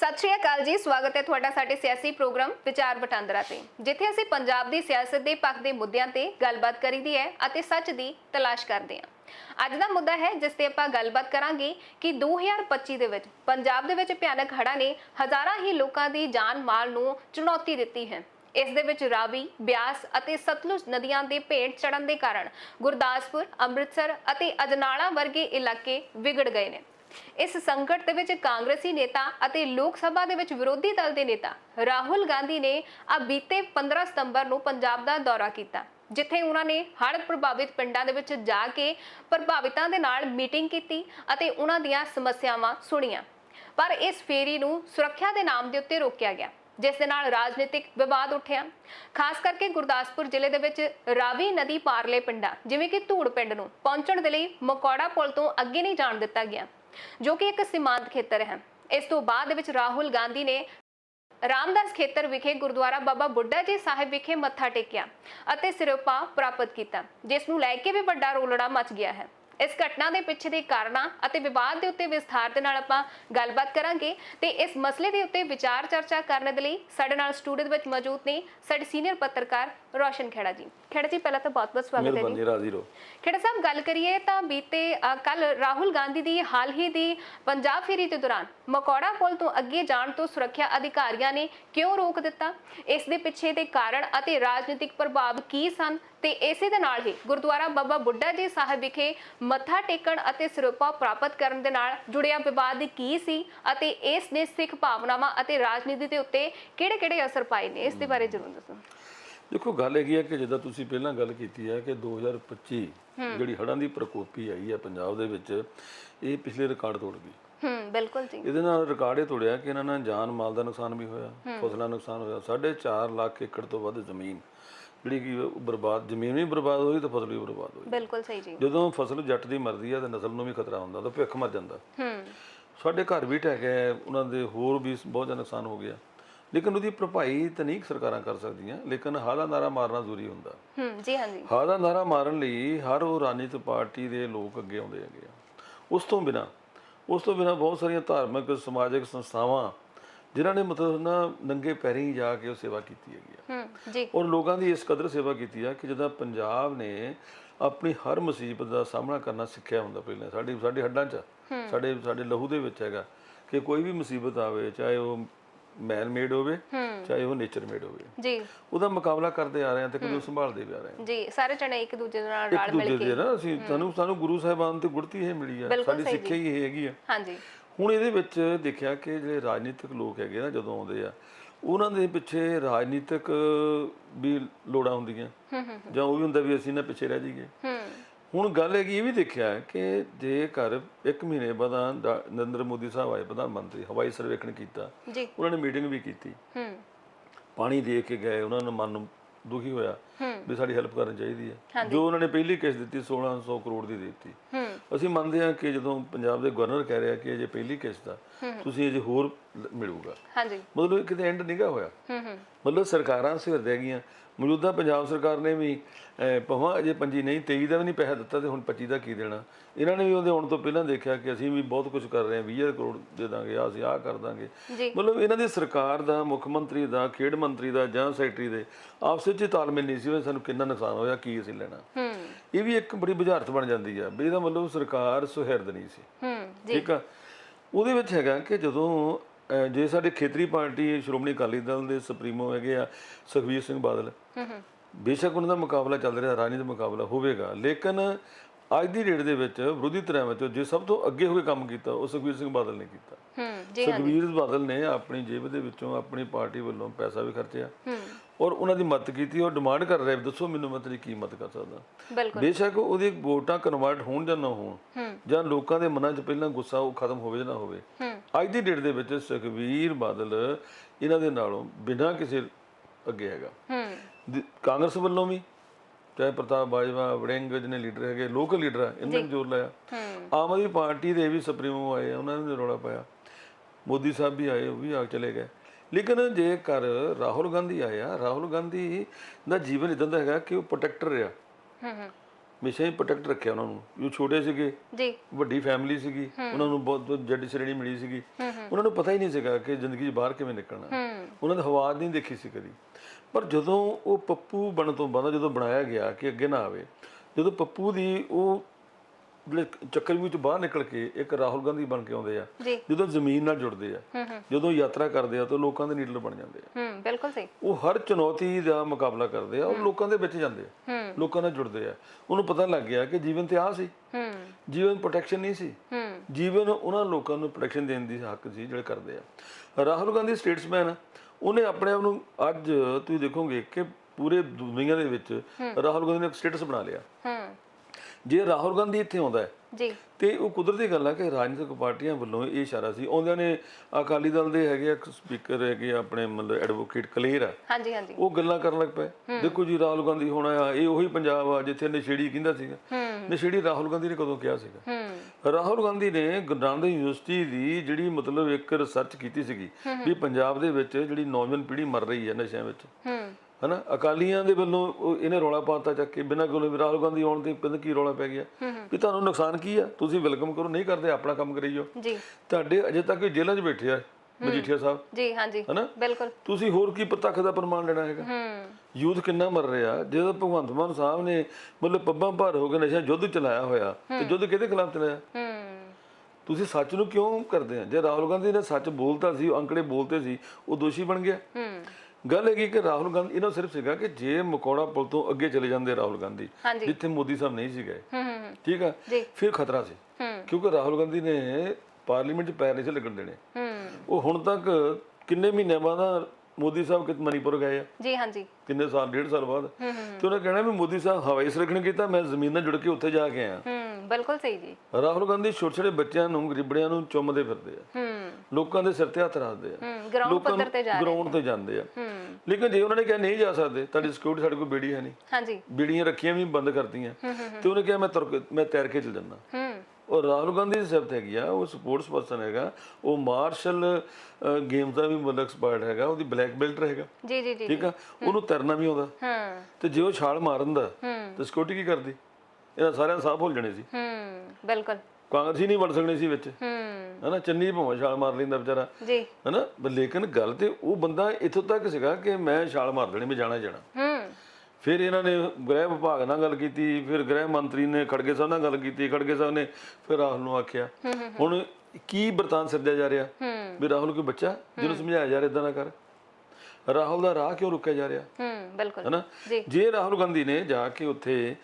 ਸਤਿ ਸ਼੍ਰੀ ਅਕਾਲ ਜੀ, ਸਵਾਗਤ ਹੈ ਤੁਹਾਡਾ ਸਾਡੇ ਸਿਆਸੀ ਪ੍ਰੋਗਰਾਮ ਵਿਚਾਰ ਵਟਾਂਦਰਾ ਤੇ। ਜਿੱਥੇ ਅਸੀਂ ਪੰਜਾਬ ਦੀ ਸਿਆਸਤ ਦੇ ਪੱਖ ਦੇ ਮੁੱਦਿਆਂ ਤੇ ਗੱਲਬਾਤ ਕਰੀਦੀ ਹੈ ਅਤੇ ਸੱਚ ਦੀ ਤਲਾਸ਼ ਕਰਦੇ ਹਾਂ। ਅੱਜ ਦਾ ਮੁੱਦਾ ਹੈ, ਜਿਸ ਤੇ ਆਪਾਂ ਗੱਲਬਾਤ ਕਰਾਂਗੇ ਕਿ 2025 ਦੇ ਵਿੱਚ ਪੰਜਾਬ ਦੇ ਵਿੱਚ ਭਿਆਨਕ ਹੜ੍ਹਾਂ ਨੇ ਹਜ਼ਾਰਾਂ ਹੀ ਲੋਕਾਂ ਦੀ ਜਾਨ ਮਾਲ ਨੂੰ ਚੁਣੌਤੀ ਦਿੱਤੀ ਹੈ। ਇਸ ਦੇ ਵਿੱਚ ਰਾਵੀ, ਬਿਆਸ ਅਤੇ ਸਤਲੁਜ ਨਦੀਆਂ ਦੇ ਭੇਟ ਚੜਨ ਦੇ ਕਾਰਨ ਗੁਰਦਾਸਪੁਰ, ਅੰਮ੍ਰਿਤਸਰ ਅਤੇ ਅਜਨਾਲਾ ਵਰਗੇ ਇਲਾਕੇ ਵਿਗੜ ਗਏ ਨੇ। ਇਸ ਸੰਕਟ ਦੇ ਵਿੱਚ ਕਾਂਗਰਸੀ ਨੇਤਾ ਅਤੇ ਲੋਕ ਸਭਾ ਦੇ ਵਿੱਚ ਵਿਰੋਧੀ ਦਲ ਦੇ ਨੇਤਾ ਰਾਹੁਲ ਗਾਂਧੀ ਨੇ ਆ ਬੀਤੇ 15 ਸਤੰਬਰ ਨੂੰ ਪੰਜਾਬ ਦਾ ਦੌਰਾ ਕੀਤਾ, ਜਿੱਥੇ ਉਹਨਾਂ ਨੇ ਹੜ੍ਹ ਪ੍ਰਭਾਵਿਤ ਪਿੰਡਾਂ ਦੇ ਵਿੱਚ ਜਾ ਕੇ ਪ੍ਰਭਾਵਿਤਾਂ ਦੇ ਨਾਲ ਮੀਟਿੰਗ ਕੀਤੀ ਅਤੇ ਉਹਨਾਂ ਦੀਆਂ ਸਮੱਸਿਆਵਾਂ ਸੁਣੀਆਂ। ਪਰ ਇਸ ਫੇਰੀ ਨੂੰ ਸੁਰੱਖਿਆ ਦੇ ਨਾਮ ਦੇ ਉੱਤੇ ਰੋਕਿਆ ਗਿਆ, ਜਿਸ ਦੇ ਨਾਲ ਰਾਜਨੀਤਿਕ ਵਿਵਾਦ ਉੱਠਿਆ। ਖਾਸ ਕਰਕੇ ਗੁਰਦਾਸਪੁਰ ਜ਼ਿਲ੍ਹੇ ਦੇ ਵਿੱਚ ਰਾਵੀ ਨਦੀ ਪਾਰਲੇ ਪਿੰਡਾਂ, ਜਿਵੇਂ ਕਿ ਧੂੜ ਪਿੰਡ ਨੂੰ ਪਹੁੰਚਣ ਦੇ ਲਈ ਮਕੌੜਾ ਪੁਲ ਤੋਂ ਅੱਗੇ ਨਹੀਂ ਜਾਣ ਦਿੱਤਾ ਗਿਆ। ਜੋ ਕਿ ਇੱਕ ਸੀਮਾਂਤ ਖੇਤਰ ਹੈ। ਇਸ ਤੋਂ ਬਾਅਦ ਦੇ ਵਿੱਚ ਰਾਹੁਲ ਗਾਂਧੀ ਨੇ ਰਾਮਦਾਸ ਖੇਤਰ ਵਿਖੇ ਗੁਰਦੁਆਰਾ ਬਾਬਾ ਬੁੱਢਾ ਜੀ ਸਾਹਿਬ ਵਿਖੇ ਮੱਥਾ ਟੇਕਿਆ ਅਤੇ ਸਿਰੋਪਾ ਪ੍ਰਾਪਤ ਕੀਤਾ, ਜਿਸ ਨੂੰ ਲੈ ਕੇ ਵੀ ਵੱਡਾ ਰੋਲੜਾ ਮਚ ਗਿਆ ਹੈ। ਇਸ ਘਟਨਾ ਦੇ ਪਿੱਛੇ ਦੇ ਕਾਰਨਾਂ ਅਤੇ ਵਿਵਾਦ ਦੇ ਉੱਤੇ ਵਿਸਥਾਰ ਦੇ ਨਾਲ ਆਪਾਂ ਗੱਲਬਾਤ ਕਰਾਂਗੇ। ਤੇ ਇਸ ਮਸਲੇ ਦੇ ਉੱਤੇ ਵਿਚਾਰ ਚਰਚਾ ਕਰਨ ਦੇ ਲਈ ਸਾਡੇ ਨਾਲ ਸਟੂਡੀਓ ਦੇ ਵਿੱਚ ਮੌਜੂਦ ਨੇ ਸਾਡੇ ਸੀਨੀਅਰ ਪੱਤਰਕਾਰ ਰੋਸ਼ਨ ਖੇੜਾ ਜੀ। ਖੇੜਾ ਜੀ ਪਹਿਲਾਂ ਤਾਂ ਬਹੁਤ ਬਹੁਤ ਸਵਾਗਤ ਹੈ ਜੀ। ਰਾਜ਼ੀ ਖੇੜਾ ਸਾਹਿਬ ਗੱਲ ਕਰੀਏ ਤਾਂ ਬੀਤੇ ਕੱਲ ਰਾਹੁਲ ਗਾਂਧੀ ਦੀ ਹਾਲ ਹੀ ਦੀ ਪੰਜਾਬ ਫੇਰੀ ਦੇ ਦੌਰਾਨ ਮਕੌੜਾ ਪੁਲ ਤੋਂ ਅੱਗੇ ਜਾਣ ਤੋਂ ਸੁਰੱਖਿਆ ਅਧਿਕਾਰੀਆਂ ਨੇ ਕਿਉਂ ਰੋਕ ਦਿੱਤਾ? ਇਸ ਦੇ ਪਿੱਛੇ ਦੇ ਕਾਰਨ ਅਤੇ ਰਾਜਨੀਤਿਕ ਪ੍ਰਭਾਵ ਕੀ ਸਨ? ਤੇ ਇਸੇ ਦੇ ਨਾਲ ਹੀ ਗੁਰਦੁਆਰਾ ਬਾਬਾ ਬੁੱਢਾ ਜੀ ਸਾਹਿਬ ਵਿਖੇ ਮੱਥਾ ਟੇਕਣ ਅਤੇ ਸਿਰੋਪਾ ਪ੍ਰਾਪਤ ਕਰਨ ਦੇ ਨਾਲ ਜੁੜਿਆ ਵਿਵਾਦ ਕੀ ਸੀ ਅਤੇ ਇਸ ਨੇ ਸਿੱਖ ਭਾਵਨਾਵਾਂ ਅਤੇ ਰਾਜਨੀਤੀ ਦੇ ਉੱਤੇ ਕਿਹੜੇ-ਕਿਹੜੇ ਅਸਰ ਪਾਏ ਨੇ? ਇਸ ਦੇ ਬਾਰੇ ਜ਼ਰੂਰ ਦੱਸੋ। ਦੇਖੋ ਗੱਲ ਹੈਗੀ ਹੈ ਕਿ ਜਿੱਦਾਂ ਤੁਸੀਂ ਪਹਿਲਾਂ ਗੱਲ ਕੀਤੀ ਹੈ ਕਿ 2025 ਜਿਹੜੀ ਹੜ੍ਹਾਂ ਦੀ ਪ੍ਰਕੋਪੀ ਆਈ ਹੈ ਪੰਜਾਬ ਦੇ ਵਿੱਚ ਇਹ ਪਿਛਲੇ ਰਿਕਾਰਡ ਤੋੜ ਗਈ। ਹੂੰ ਬਿਲਕੁਲ ਜੀ। ਇਹਦੇ ਨਾਲ ਰਿਕਾਰਡ ਇਹ ਤੋੜਿਆ ਕਿ ਇਹਨਾਂ ਨਾਲ ਜਾਨ ਮਾਲ ਦਾ ਨੁਕਸਾਨ ਵੀ ਹੋਇਆ ਫਸਲਾਂ ਨੁਕਸਾਨ ਹੋਇਆ। 4.5 ਲੱਖ ਏਕੜ ਤੋਂ ਵੱਧ ਜ਼ਮੀਨ ਜਿਹੜੀ ਕਿ ਬਰਬਾਦ ਜ਼ਮੀਨ ਵੀ ਬਰਬਾਦ ਹੋਈ ਤੇ ਫਸਲ ਵੀ ਬਰਬਾਦ ਹੋਈ। ਬਿਲਕੁਲ ਸਹੀ ਜੀ। ਜਦੋਂ ਫਸਲ ਜੱਟ ਦੀ ਮਰਦੀ ਹੈ ਤੇ ਨਸਲ ਨੂੰ ਵੀ ਖਤਰਾ ਹੁੰਦਾ ਤਾਂ ਭਿੱਖ ਮਰ ਜਾਂਦਾ। ਹੂੰ। ਸਾਡੇ ਘਰ ਵੀ ਢਹਿ ਗਏ ਉਹਨਾਂ ਦੇ ਹੋਰ ਵੀ ਬਹੁਤ ਜ਼ਿਆਦਾ ਨੁਕਸਾਨ ਹੋ ਗਿਆ। ਲੇਕਿਨ ਉਹਦੀ ਭਰਪਾਈ ਤਾਂ ਨਹੀਂ ਸਰਕਾਰਾਂ ਕਰ ਸਕਦੀਆਂ ਲੇਕਿਨ ਹਾਲਾ ਨਾਰਾ ਮਾਰਨਾ ਜ਼ਰੂਰੀ ਹੁੰਦਾ। ਹੂੰ ਜੀ ਹਾਂ ਦਾ ਨਾਰਾ ਮਾਰਨ ਲਈ ਹਰ ਉਹ ਰਾਜਨੀਤਿਕ ਪਾਰਟੀ ਦੇ ਲੋਕ ਅੱਗੇ ਆਉਂਦੇ ਹੈਗੇ ਆ। ਉਸ ਤੋਂ ਬਿਨਾ ਉਸ ਤੋਂ ਬਿਨਾ ਬਹੁਤ ਸਾਰੀਆਂ ਧਾਰਮਿਕ ਸਮਾਜਿਕ ਸੰਸਥਾਵਾਂ ਜਿਨ੍ਹਾਂ ਨੇ ਮਤਲਬ ਨਾ ਨੰਗੇ ਪੈਰੀਂ ਜਾ ਕੇ ਉਹ ਸੇਵਾ ਕੀਤੀ ਹੈਗੀ ਆ। ਹੂੰ ਜੀ। ਔਰ ਲੋਕਾਂ ਦੀ ਇਸ ਕਦਰ ਸੇਵਾ ਕੀਤੀ ਆ ਕਿ ਜਦੋਂ ਪੰਜਾਬ ਨੇ ਆਪਣੀ ਹਰ ਮੁਸੀਬਤ ਦਾ ਸਾਹਮਣਾ ਕਰਨਾ ਸਿੱਖਿਆ ਹੁੰਦਾ ਪਹਿਲਾਂ। ਸਾਡੀ ਸਾਡੇ ਹੱਡਾਂ 'ਚ ਸਾਡੇ ਸਾਡੇ ਲਹੂ ਦੇ ਵਿੱਚ ਹੈਗਾ ਕਿ ਕੋਈ ਵੀ ਮੁਸੀਬਤ ਆਵੇ ਚਾਹੇ ਉਹ ਮੈਨ ਮੇਡ ਹੋਵੇ ਚਾਹੇ ਉਹ ਨੇਚਰ ਮੇਡ ਹੋਵੇ। ਜੀ। ਉਹਦਾ ਮੁਕਾਬਲਾ ਕਰਦੇ ਆ ਰਹੇ ਆ ਤੇ ਕਦੇ ਸੰਭਾਲਦੇ ਵੀ ਆ ਰਹੇ ਆ। ਜੀ ਸਾਰੇ ਜਣੇ ਇੱਕ ਦੂਜੇ ਦੇ ਨਾਲ ਇੱਕ ਰਲ ਮਿਲ ਦੂਜੇ ਕੇ। ਦੇ ਨਾ ਅਸੀਂ ਸਾਨੂੰ ਸਾਨੂੰ ਗੁਰੂ ਸਾਹਿਬਾਨ ਤੇ ਗੁੜਤੀ ਇਹ ਮਿਲੀ ਆ। ਸਾਡੀ ਸਿੱਖਿਆ ਹੀ ਹੈਗੀ ਆ। ਹਾਂਜੀ। ਹੁਣ ਇਹਦੇ ਵਿੱਚ ਦੇਖਿਆ ਕਿ ਜਿਹੜੇ ਰਾਜਨੀਤਿਕ ਲੋਕ ਹੈਗੇ ਨਾ ਜਦੋਂ ਆਉਂਦੇ ਆ ਉਹਨਾਂ ਦੇ ਪਿੱਛੇ ਰਾਜਨੀਤਿਕ ਵੀ ਲੋੜਾਂ ਹੁੰਦੀਆਂ। ਹੂੰ ਹੂੰ ਜਾਂ ਉਹ ਵੀ ਹੁੰਦਾ ਵੀ ਅਸੀਂ ਨਾ ਪਿੱਛੇ ਰਹਿ ਜਾਈਏ। ਹੂੰ। ਹੁਣ ਗੱਲ ਹੈਗੀ ਇਹ ਵੀ ਦੇਖਿਆ ਹੈ ਕਿ ਜੇਕਰ ਇੱਕ ਮਹੀਨੇ ਬਾਅਦ ਨਰਿੰਦਰ ਮੋਦੀ ਸਾਹਿਬ ਆਏ ਪ੍ਰਧਾਨ ਮੰਤਰੀ ਹਵਾਈ ਸਰਵੇਖਣ ਕੀਤਾ ਜੀ। ਉਹਨਾਂ ਨੇ ਮੀਟਿੰਗ ਵੀ ਕੀਤੀ। ਹੂੰ। ਪਾਣੀ ਦੇ ਕੇ ਗਏ ਉਹਨਾਂ ਨੂੰ ਮਨ ਨੂੰ ਦੁਖੀ ਹੋਇਆ ਵੀ ਸਾਡੀ ਹੈਲਪ ਕਰਨੀ ਚਾਹੀਦੀ ਹੈ। ਜੋ ਉਹਨਾਂ ਨੇ ਪਹਿਲੀ ਕਿਸ਼ਤ ਦਿੱਤੀ 1600 ਕਰੋੜ ਦੀ ਦੇ ਦਿੱਤੀ। ਅਸੀਂ ਮੰਨਦੇ ਹਾਂ ਕਿ ਜਦੋਂ ਪੰਜਾਬ ਦੇ ਗਵਰਨਰ ਕਹਿ ਰਿਹਾ ਕਿ ਅਜੇ ਪਹਿਲੀ ਕਿਸ਼ਤ ਆ ਤੁਸੀਂ ਅਜੇ ਹੋਰ ਮਿਲੂਗਾ। ਹਾਂਜੀ। ਮਤਲਬ ਕਿਤੇ ਐਂਡ ਨਿਗਾ ਹੋਇਆ। ਹੂੰ ਹੂੰ। ਮਤਲਬ ਸਰਕਾਰਾਂ ਸਿਰ ਰਹਿ ਗਈਆਂ ਮੌਜੂਦਾ ਪੰਜਾਬ ਸਰਕਾਰ ਨੇ ਵੀ ਭਾਵੇਂ ਅਜੇ ਪੰਜੀ ਨਹੀਂ 23 ਦਾ ਵੀ ਨਹੀਂ ਪੈਸਾ ਦਿੱਤਾ ਤੇ ਹੁਣ 25 ਦਾ ਕੀ ਦੇਣਾ? ਇਹਨਾਂ ਨੇ ਵੀ ਉਹਦੇ ਆਉਣ ਤੋਂ ਪਹਿਲਾਂ ਦੇਖਿਆ ਕਿ ਅਸੀਂ ਵੀ ਬਹੁਤ ਕੁਝ ਕਰ ਰਹੇ ਹਾਂ 20 ਕਰੋੜ ਦੇ ਦਾਂਗੇ ਆ ਅਸੀਂ ਆਹ ਕਰ ਦਾਂਗੇ। ਮਤਲਬ ਇਹਨਾਂ ਦੀ ਸਰਕਾਰ ਦਾ ਮੁੱਖ ਮੰਤਰੀ ਦਾ ਖੇਡ ਮੰਤਰੀ ਦਾ ਜਾਂ ਸੈਕਟਰੀ ਦੇ ਆਪਸ ਵਿੱਚ ਹੀ ਤਾਲਮੇਲ ਨਹੀਂ ਸੀ ਵੀ ਸਾਨੂੰ ਕਿੰਨਾ ਨੁਕਸਾਨ ਹੋਇਆ ਕੀ ਅਸੀਂ ਲੈਣਾ? ਇਹ ਵੀ ਇੱਕ ਬੜੀ ਬੁਝਾਰਤ ਬਣ ਜਾਂਦੀ ਆ ਵੀ ਇਹਦਾ ਮਤਲਬ ਸਰਕਾਰ ਸੁਹਿਰਦ ਨਹੀਂ ਸੀ। ਠੀਕ ਆ? ਉਹਦੇ ਵਿੱਚ ਹੈਗਾ ਕਿ ਜਦੋਂ ਜੇ ਸਾਡੇ ਖੇਤਰੀ ਪਾਰਟੀ ਸ਼੍ਰੋਮਣੀ ਅਕਾਲੀ ਦਲ ਦੇ ਸੁਪਰੀਮੋ ਹੈਗੇ ਆ ਸੁਖਬੀਰ ਸਿੰਘ ਬਾਦਲ। ਹੂੰ ਹੂੰ। ਬੇਸ਼ੱਕ ਉਹਨਾਂ ਦਾ ਮੁਕਾਬਲਾ ਚੱਲ ਰਿਹਾ ਰਾਜਨੀਤਿਕ ਮੁਕਾਬਲਾ ਹੋਵੇਗਾ। ਲੇਕਿਨ ਅੱਜ ਦੀ ਡੇਟ ਦੇ ਵਿੱਚ ਵਿਰੋਧੀ ਧਿਰਾਂ ਵਿੱਚ ਜੇ ਸਭ ਤੋਂ ਅੱਗੇ ਹੋ ਕੇ ਕੰਮ ਕੀਤਾ ਉਹ ਸੁਖਬੀਰ ਸਿੰਘ ਬਾਦਲ ਨੇ ਕੀਤਾ। ਹੂੰ ਜੀ ਸੁਖਬੀਰ ਬਾਦਲ ਨੇ ਆਪਣੀ ਜੇਬ ਦੇ ਵਿੱਚੋਂ ਆਪਣੀ ਪਾਰਟੀ ਵੱਲੋਂ ਪੈਸਾ ਵੀ ਖਰਚਿਆ। ਹੂੰ। ਔਰ ਉਹਨਾਂ ਦੀ ਮਦਦ ਕੀਤੀ ਔਰ ਡਿਮਾਂਡ ਕਰ ਰਹੇ ਵੀ ਦੱਸੋ ਮੈਨੂੰ ਮੈਂ ਤੇਰੀ ਕੀ ਮਦਦ ਕਰ ਸਕਦਾ। ਬਿਲਕੁਲ। ਬੇਸ਼ੱਕ ਉਹਦੀ ਵੋਟਾਂ ਕਨਵਰਟ ਹੋਣ ਜਾਂ ਨਾ ਹੋਣ ਹੂੰ। ਜਾਂ ਲੋਕਾਂ ਦੇ ਮਨਾਂ 'ਚ ਪਹਿਲਾਂ ਗੁੱਸਾ ਉਹ ਖਤਮ ਹੋਵੇ ਜਾਂ ਨਾ ਹੋਵੇ ਹੂੰ। ਅੱਜ ਦੀ ਡੇਟ ਦੇ ਵਿੱਚ ਸੁਖਬੀਰ ਬਾਦਲ ਇਹਨਾਂ ਦੇ ਨਾਲੋਂ ਬਿਨਾਂ ਕਿਸੇ ਅੱਗੇ ਹੈਗਾ। ਹੂੰ। ਕਾਂਗਰਸ ਵੱਲੋਂ ਵੀ ਚਾਹੇ ਪ੍ਰਤਾਪ ਬਾਜਵਾ ਵੜਿੰਗ ਜਿਹਨੇ ਲੀਡਰ ਹੈਗੇ ਲੋਕਲ ਲੀਡਰ ਆ ਇਹਨਾਂ ਨੇ ਜ਼ੋਰ ਲਾਇਆ। ਹੂੰ। ਆਮ ਆਦਮੀ ਪਾਰਟੀ ਦੇ ਵੀ ਸੁਪਰੀਮੋ ਆਏ ਉਹਨਾਂ ਨੇ ਰੌਲਾ ਪਾਇਆ। ਮੋਦੀ ਸਾਹਿਬ ਵੀ ਆਏ ਉਹ ਵੀ ਆ ਚਲੇ ਗਏ। ਲੇਕਿਨ ਜੇਕਰ ਰਾਹੁਲ ਗਾਂਧੀ ਆਇਆ ਰਾਹੁਲ ਗਾਂਧੀ ਦਾ ਜੀਵਨ ਇਦਾਂ ਦਾ ਹੈਗਾ ਕਿ ਉਹ ਪ੍ਰੋਟੈਕਟਰ ਆ ਹੂੰ ਹੂੰ। ਹਮੇਸ਼ਾ ਹੀ ਪ੍ਰੋਟੈਕਟ ਰੱਖਿਆ ਉਹਨਾਂ ਨੂੰ। ਜੋ ਛੋਟੇ ਸੀਗੇ ਜੀ। ਵੱਡੀ ਫੈਮਿਲੀ ਸੀਗੀ ਉਹਨਾਂ ਨੂੰ ਬਹੁਤ ਜੱਡੀ ਸ਼੍ਰੇਣੀ ਮਿਲੀ ਸੀਗੀ। ਉਹਨਾਂ ਨੂੰ ਪਤਾ ਹੀ ਨਹੀਂ ਸੀਗਾ ਕਿ ਜ਼ਿੰਦਗੀ 'ਚ ਬਾਹਰ ਕਿਵੇਂ ਨਿਕਲਣਾ। ਉਹਨਾਂ ਨੇ ਹਵਾ ਨਹੀਂ ਦੇਖੀ ਸੀ ਕਦੀ। ਪਰ ਜਦੋਂ ਉਹ ਪੱਪੂ ਬਣਨ ਤੋਂ ਬਾਅਦ ਜਦੋਂ ਬਣਾਇਆ ਗਿਆ ਕਿ ਅੱਗੇ ਨਾ ਆਵੇ ਜਦੋਂ ਪੱਪੂ ਦੀ ਉਹ ਚੱਕਰ ਵਿੱਚ ਬਾਹਰ ਨਿਕਲ ਕੇ ਇੱਕ ਰਾਹੁਲ ਗਾਂਧੀ ਬਣ ਕੇ ਆਉਂਦੇ ਆ ਜਦੋਂ ਜ਼ਮੀਨ ਨਾਲ ਜੁੜਦੇ ਆ ਜਦੋਂ ਯਾਤਰਾ ਕਰਦੇ ਆ ਤਾਂ ਲੋਕਾਂ ਦੇ ਲੀਡਰ ਬਣ ਜਾਂਦੇ ਆ। ਹੂੰ ਬਿਲਕੁਲ ਸਹੀ। ਉਹ ਹਰ ਚੁਣੌਤੀ ਦਾ ਮੁਕਾਬਲਾ ਕਰਦੇ ਆ ਉਹ ਲੋਕਾਂ ਦੇ ਵਿੱਚ ਜਾਂਦੇ ਆ ਲੋਕਾਂ ਨਾਲ ਜੁੜਦੇ ਆ। ਉਹਨੂੰ ਪਤਾ ਲੱਗ ਗਿਆ ਕਿ ਜੀਵਨ ਤੇ ਆ ਸੀ। ਹੂੰ। ਜੀਵਨ ਪ੍ਰੋਟੈਕਸ਼ਨ ਨਹੀਂ ਸੀ। ਹੂੰ। ਜੀਵਨ ਉਹਨਾਂ ਲੋਕਾਂ ਨੂੰ ਪ੍ਰੋਟੈਕਸ਼ਨ ਦੇਣ ਦੀ ਹੱਕ ਸੀ ਜਿਹੜੇ ਕਰਦੇ ਆ। ਰਾਹੁਲ ਗਾਂਧੀ ਸਟੇਟਸਮੈਨ ਉਹਨੇ ਆਪਣੇ ਆਪ ਨੂੰ ਅੱਜ ਤੁਸੀਂ ਦੇਖੋਗੇ ਕਿ ਪੂਰੇ ਦੁਨੀਆ ਦੇ ਵਿੱਚ ਰਾਹੁਲ ਗਾਂਧੀ ਨੇ ਇੱਕ ਸਟੇਟਸ ਬਣਾ ਲਿਆ। ਹੂੰ। ਜੇ ਰਾਹੁਲ ਗਾਂਧੀ ਇੱਥੇ ਆਉਂਦਾ ਹੈ ਜੀ। ਤੇ ਉਹ ਕੁਦਰਤੀ ਗੱਲ ਆ ਕਿ ਰਾਜਨੀਤਿਕ ਪਾਰਟੀਆਂ ਵੱਲੋਂ ਇਹ ਇਸ਼ਾਰਾ ਸੀ। ਆਉਂਦਿਆਂ ਨੇ ਅਕਾਲੀ ਦਲ ਦੇ ਹੈਗੇ ਇੱਕ ਸਪੀਕਰ ਹੈਗੇ ਆ ਆਪਣੇ ਮਤਲਬ ਐਡਵੋਕੇਟ ਕਲੇਰ ਆ। ਹਾਂਜੀ ਹਾਂਜੀ। ਉਹ ਗੱਲਾਂ ਕਰਨ ਲੱਗ ਪਏ। ਦੇਖੋ ਜੀ ਰਾਹੁਲ ਗਾਂਧੀ ਹੋਣਾ ਆ ਇਹ ਉਹੀ ਪੰਜਾਬ ਆ ਜਿੱਥੇ ਨਸ਼ੇੜੀ ਕਹਿੰਦਾ ਸੀਗਾ। ਨਸ਼ੇੜੀ ਰਾਹੁਲ ਗਾਂਧੀ ਨੇ ਕਦੋਂ ਕਿਹਾ ਸੀਗਾ? ਰਾਹੁਲ ਗਾਂਧੀ ਨੇ ਗੁਰੂ ਨਾਨਕ ਦੇਵ ਯੂਨੀਵਰਸਿਟੀ ਦੀ ਜਿਹੜੀ ਮਤਲਬ ਇੱਕ ਰਿਸਰਚ ਕੀਤੀ ਸੀਗੀ ਵੀ ਪੰਜਾਬ ਦੇ ਵਿੱਚ ਜਿਹੜੀ ਨੌਜਵਾਨ ਪੀੜ੍ਹੀ ਮਰ ਰਹੀ ਹੈ ਨਸ਼ਿਆਂ ਵਿੱਚ। ਹਨਾ? ਅਕਾਲੀਆਂ ਦੇ ਵੱਲੋਂ ਉਹ ਇਹਨੇ ਰੌਲਾ ਪਾਤਾ ਚੱਕ ਕੇ ਬਿਨਾਂ ਕੋਲ ਰਾਹੁਲ ਗਾਂਧੀ ਆਉਣ ਤੇ ਪਤਾ ਕੀ ਰੌਲਾ ਪੈ ਗਿਆ? ਵੀ ਤੁਹਾਨੂੰ ਨੁਕਸਾਨ ਕੀ ਆ? ਤੁਸੀਂ ਵੈਲਕਮ ਕਰੋ ਨਹੀਂ ਕਰਦੇ ਆਪਣਾ ਕੰਮ ਕਰੀ ਜਾਓ ਜੀ। ਤੁਹਾਡੇ ਅਜੇ ਤੱਕ ਜੇਲ੍ਹਾਂ 'ਚ ਬੈਠੇ ਆ ਮਜੀਠੀਆ ਸਾਹਿਬ। ਜੀ ਹਾਂਜੀ। ਹਨਾ? ਬਿਲਕੁਲ। ਤੁਸੀਂ ਹੋਰ ਕੀ ਪ੍ਰਤੱਖ ਦਾ ਪ੍ਰਮਾਣ ਲੈਣਾ ਹੈਗਾ? ਹੂੰ। ਯੂਥ ਕਿੰਨਾ ਮਰ ਰਿਹਾ? ਜਦੋਂ ਭਗਵੰਤ ਮਾਨ ਸਾਹਿਬ ਨੇ ਮਤਲਬ ਪੱਬਾਂ ਭਾਰ ਹੋ ਕੇ ਨਸ਼ਾ ਯੁੱਧ ਚਲਾਇਆ ਹੋਇਆ ਤੇ ਯੁੱਧ ਕਿਹਦੇ ਖਿਲਾਫ ਚਲਾਇਆ? ਹੂੰ। ਤੁਸੀਂ ਸੱਚ ਨੂੰ ਕਿਉਂ ਕਰਦੇ ਆ? ਜੇ ਰਾਹੁਲ ਗਾਂਧੀ ਨੇ ਸੱਚ ਬੋਲਤਾ ਸੀ ਉਹ ਅੰਕੜੇ ਬੋਲਤੇ ਸੀ ਉਹ ਦੋਸ਼ੀ ਬਣ ਗਿਆ। ਹੂੰ। ਗੱਲ ਹੈਗੀ ਕਿ ਰਾਹੁਲ ਗਾਂਧੀ ਇਹਨਾਂ ਸਿਰਫ ਸੀਗਾ ਕਿ ਜੇ ਮਕੌੜਾ ਪੁਲ ਤੋਂ ਅੱਗੇ ਚਲੇ ਜਾਂਦੇ ਰਾਹੁਲ ਗਾਂਧੀ ਜਿੱਥੇ ਮੋਦੀ ਸਾਹਿਬ ਨਹੀਂ ਸੀ ਗਏ ਠੀਕ ਆ? ਫਿਰ ਖਤਰਾ ਸੀ। ਕਿਉਂਕਿ ਰਾਹੁਲ ਗਾਂਧੀ ਨੇ ਪਾਰਲੀਮੈਂਟ 'ਚ ਪੈਰ ਨਹੀਂ ਸੀ ਲੱਗਣ ਦੇਣੇ। ਉਹ ਹੁਣ ਤੱਕ ਕਿੰਨੇ ਮਹੀਨਿਆਂ ਬਾਅਦ ਮੋਦੀ ਸਾਹਿਬ ਕਿ ਮਨੀਪੁਰ ਗਏ ਆ? ਜੀ ਹਾਂਜੀ। ਕਿੰਨੇ ਸਾਲ ਡੇਢ ਸਾਲ ਬਾਅਦ? ਤੇ ਉਹਨੇ ਕਹਿਣਾ ਵੀ ਮੋਦੀ ਸਾਹਿਬ ਹਵਾਈ ਸਰਖਣ ਕੀਤਾ ਮੈਂ ਜ਼ਮੀਨ ਨਾਲ ਜੁੜ ਕੇ ਉੱਥੇ ਜਾ ਕੇ ਆਇਆ। ਹੂੰ ਬਿਲਕੁਲ ਸਹੀ ਜੀ। ਰਾਹੁਲ ਗਾਂਧੀ ਛੋਟੇ ਛੋਟੇ ਬੱਚਿਆਂ ਨੂੰ ਗਰੀਬੜਿਆਂ ਨੂੰ ਚੁੰਮਦੇ ਫਿਰਦੇ ਆ। ਹੂੰ। ਲੋਕਾਂ ਦੇ ਸਿਰ ਤੇ ਹੱਥ ਰੱਖਦੇ ਆ। ਗਰਾਊਂਡ ਪੱਧਰ ਤੇ ਜਾ ਰਹੇ ਗਰਾਊਂਡ ਤੇ ਜਾਂਦੇ ਆ। ਲੇਕਿਨ ਜੇ ਉਹਨਾਂ ਨੇ ਕਿਹਾ ਨਹੀਂ ਜਾ ਸਕਦੇ ਤੁਹਾਡੀ ਸਿਕਿਉਰਿਟੀ ਸਾਡੇ ਕੋਲ ਬੇੜੀ ਹੈ ਨਹੀਂ। ਹਾਂਜੀ। ਬੀੜੀਆਂ ਰੱਖੀਆਂ ਵੀ ਬੰਦ ਕਰਤੀਆਂ। ਤੇ ਉਹਨੇ ਕਿਹਾ ਮੈਂ ਤੁਰ ਮੈਂ ਤੈਰ ਕੇ ਚਲ ਹੂੰ। ਉਹ ਰਾਹੁਲ ਗਾਂਧੀ ਦੀ ਸਿਫਤ ਹੈਗੀ ਆ ਉਹ ਸਪੋਰਟਸ ਪਰਸਨ ਹੈਗਾ। ਉਹ ਮਾਰਸ਼ਲ ਗੇਮਸ ਦਾ ਵੀ ਮਤਲਬ ਐਕਸਪਰਟ ਹੈਗਾ। ਉਹਦੀ ਬਲੈਕ ਬੈਲਟ ਹੈਗਾ। ਜੀ ਜੀ ਜੀ ਠੀਕ ਆ? ਉਹਨੂੰ ਤੈਰਨਾ ਵੀ ਆਉਂਦਾ। ਹੂੰ। ਤੇ ਜੇ ਉਹ ਛਾਲ ਮਾਰਨ ਦਾ ਤੇ ਸਿਕਿਉਰਿਟੀ ਕੀ ਕਰਦੀ? ਇਹਨਾਂ ਸਾਰਿਆਂ ਸਾਹ ਭੁੱਲ ਜਾਣੇ ਸੀ। ਹੂੰ ਬਿਲਕੁਲ। ਕਾਂਗਰਸੀ ਨਹੀਂ ਵੜ ਸਕਣੇ ਸੀ ਵਿੱਚ। ਹੂੰ। ਹਨਾ ਚੰਨੀ ਭਾਵੇਂ ਛਾਲ ਮਾਰ ਲੈਂਦਾ ਵਿਚਾਰਾ। ਜੀ। ਹਨਾ ਲੇਕਿਨ ਗੱਲ ਤੇ ਉਹ ਬੰਦਾ ਇੱਥੋਂ ਤੱਕ ਸੀਗਾ ਕਿ ਮੈਂ ਛਾਲ ਮਾਰ ਦੇਣੀ ਮੈਂ ਜਾਣਾ ਹੀ ਜਾਣਾ। ਹੂੰ। ਫਿਰ ਇਹਨਾਂ ਨੇ ਗ੍ਰਹਿ ਵਿਭਾਗ ਨਾਲ ਗੱਲ ਕੀਤੀ ਫਿਰ ਗ੍ਰਹਿ ਮੰਤਰੀ ਨੇ ਖੜਗੇ ਸਾਹਿਬ ਨਾਲ ਗੱਲ ਕੀਤੀ ਖੜਗੇ ਸਾਹਿਬ ਨੇ ਫਿਰ ਰਾਹੁਲ ਨੂੰ ਆਖਿਆ। ਹੁਣ ਕੀ ਬਰਤਾਨ ਸਿਰਜਿਆ ਜਾ ਰਿਹਾ? ਹੂੰ। ਵੀ ਰਾਹੁਲ ਕੋਈ ਬੱਚਾ? ਜਿਹਨੂੰ ਸਮਝਾਇਆ ਜਾ ਰਿਹਾ ਇਦਾਂ ਨਾ ਕਰ। ਰਾਹੁਲ ਦਾ ਰਾਹ ਕਿਉਂ ਰੁਕਿਆ ਜਾ ਰਿਹਾ? ਹੂੰ ਬਿਲਕੁਲ। ਹਨਾ? ਜੀ। ਜੇ ਰਾਹੁਲ ਗਾਂਧੀ ਨੇ ਜਾ ਕੇ ਉੱਥੇ